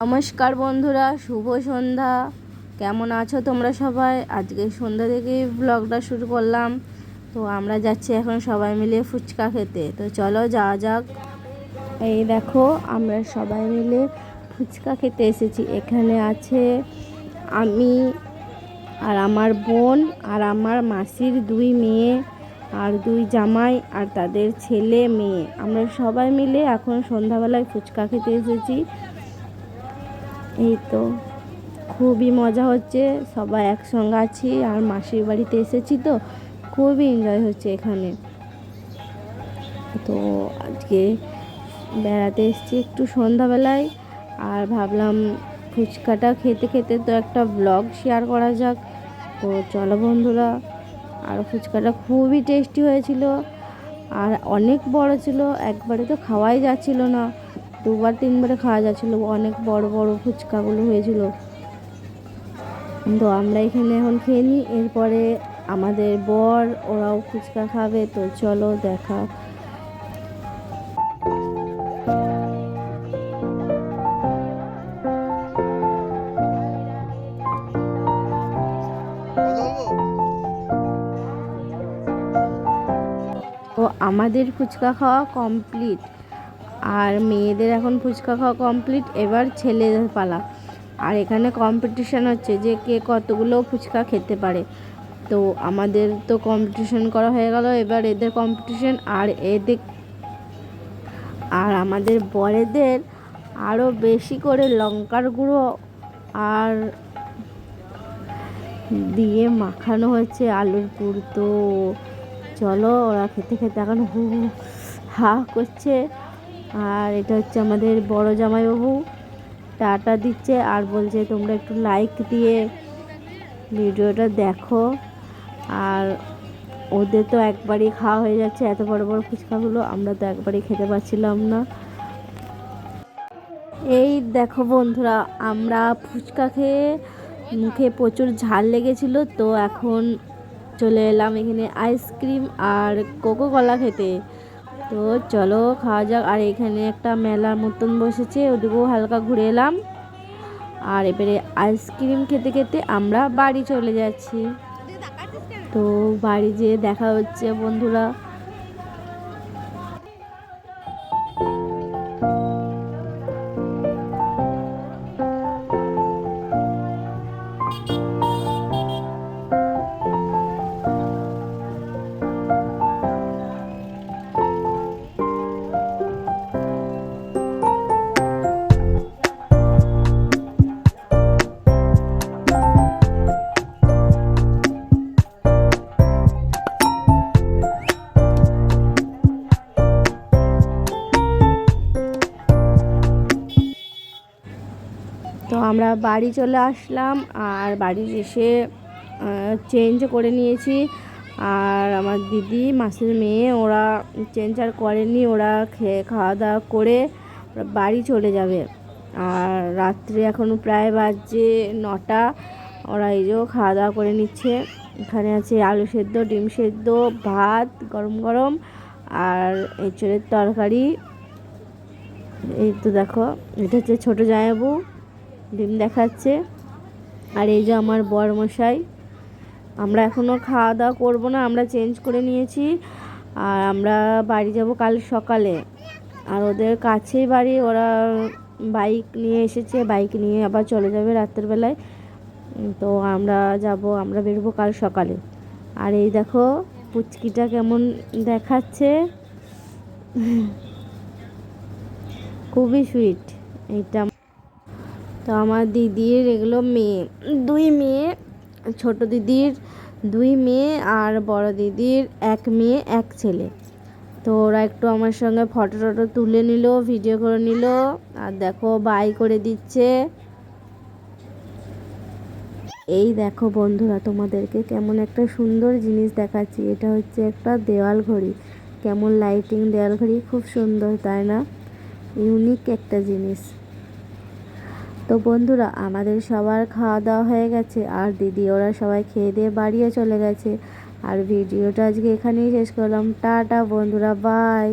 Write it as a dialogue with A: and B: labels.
A: নমস্কার বন্ধুরা, শুভ সন্ধ্যা। কেমন আছো তোমরা সবাই? আজকে সন্ধ্যা থেকে ব্লগটা শুরু করলাম। তো আমরা যাচ্ছি এখন সবাই মিলে ফুচকা খেতে। তো চলো যাওয়া যাক। এই দেখো, আমরা সবাই মিলে ফুচকা খেতে এসেছি। এখানে আছে আমি আর আমার বোন আর আমার মাসির দুই মেয়ে আর দুই জামাই আর তাদের ছেলে মেয়ে। আমরা সবাই মিলে এখন সন্ধ্যাবেলায় ফুচকা খেতে এসেছি। এই তো, খুবই মজা হচ্ছে, সবাই একসঙ্গে আছি, আর মাসির বাড়িতে এসেছি তো, খুবই এনজয় হচ্ছে এখানে। তো আজকে বেড়াতে এসেছি একটু সন্ধ্যাবেলায়, আর ভাবলাম ফুচকাটা খেতে খেতে তো একটা ব্লগ শেয়ার করা যাক। তো চলো বন্ধুরা, আর ফুচকাটা খুবই টেস্টি হয়েছিল, আর অনেক বড় ছিল, একবারে তো খাওয়াই যাচ্ছিল না। দুবার তিনবারে খাওয়া যাচ্ছিল, অনেক বড় বড় ফুচকাগুলো হয়েছিল। তো আমরা এখানে এখন খেয়ে নিই, এরপরে আমাদের বর, ওরাও ফুচকা খাবে, তো চলো দেখা। তো আমাদের ফুচকা খাওয়া কমপ্লিট আর মেয়েদের এখন ফুচকা খাওয়া কমপ্লিট এবার ছেলেদের পালা। আর এখানে কম্পিটিশান হচ্ছে যে কে কতগুলো ফুচকা খেতে পারে। তো আমাদের তো কম্পিটিশন করা হয়ে গেল, এবার এদের কম্পিটিশন আর এদের আর আমাদের বড়েদের আরও বেশি করে লঙ্কার গুঁড়ো আর দিয়ে মাখানো হচ্ছে আলুর পুর। তো চলো ওরা খেতে খেতে এখন হু হু হা করছে। আর এটা হচ্ছে আমাদের বড় জামাইবাবু। টাটা দিচ্ছে আর বলছে, তোমরা একটু লাইক দিয়ে ভিডিওটা দেখো। আর ওদের তো একবারই খাওয়া হয়ে যাচ্ছে, এত বড় বড় ফুচকাগুলো আমরা তো একবারই খেতে পারছিলাম না। এই দেখো বন্ধুরা, আমরা ফুচকা খেয়ে মুখে প্রচুর ঝাল লেগেছিল, তো এখন চলে এলাম এখানে আইসক্রিম আর কোকো কলা খেতে। তো চলো খাওয়া যাক। আর এখানে একটা মেলার মতন বসেছে, ওদিকেও হালকা ঘুরে এলাম। আর এবারে আইসক্রিম খেতে খেতে আমরা বাড়ি চলে যাচ্ছি। তো বাড়ি যেয়ে দেখা হচ্ছে বন্ধুরা। তো আমরা বাড়ি চলে আসলাম আর বাড়ি এসে চেঞ্জ করে নিয়েছি। আর আমার দিদি, মাসির মেয়ে, ওরা চেঞ্জ আর করেনি, ওরা খেয়ে খাওয়া দাওয়া করে বাড়ি চলে যাবে। আর রাত্রে এখনও প্রায় বাজছে নটা, ওরা এই যে খাওয়া দাওয়া করে নিচ্ছে। এখানে আছে আলু সেদ্ধ, ডিম সেদ্ধ, ভাত, গরম গরম আর এঁচড়ের তরকারি। এই তো দেখো, এটা হচ্ছে ছোটো জামাইবাবু। ডিম দেখাচ্ছে। আর এই যে আমার বর মশাই আমরা এখনও খাওয়া দাওয়া করব না, আমরা চেঞ্জ করে নিয়েছি। আর আমরা বাড়ি যাব কাল সকালে। আর ওদের কাছেই বাড়ি, ওরা বাইক নিয়ে এসেছে বাইক নিয়ে আবার চলে যাবে রাতের বেলায়। তো আমরা যাব, আমরা বেরোবো কাল সকালে। আর এই দেখো, পুচকিটা কেমন দেখাচ্ছে। খুবই সুইট এইটা তো আমার দিদির এগুলো মেয়ে, দুই মেয়ে, ছোট দিদির দুই মেয়ে আর বড় দিদির এক মেয়ে, এক ছেলে। তো ওরা একটু আমার সঙ্গে ফটো টটো তুলে নিল, ভিডিও করে নিল, আর দেখো বাই করে দিচ্ছে। এই দেখো বন্ধুরা, তোমাদেরকে কেমন একটা সুন্দর জিনিস দেখাচ্ছি। এটা হচ্ছে একটা দেওয়াল ঘড়ি। কেমন লাইটিং দেওয়াল ঘড়ি, খুব সুন্দর, তাই না? ইউনিক একটা জিনিস। তো বন্ধুরা, আমাদের সবার খাওয়া দাওয়া হয়ে গেছে। আর দিদি, ওরা সবাই খেয়ে দিয়ে বাড়িয়ে চলে গেছে। আর ভিডিওটা আজকে এখানেই শেষ করলাম। টাটা বন্ধুরা, বাই।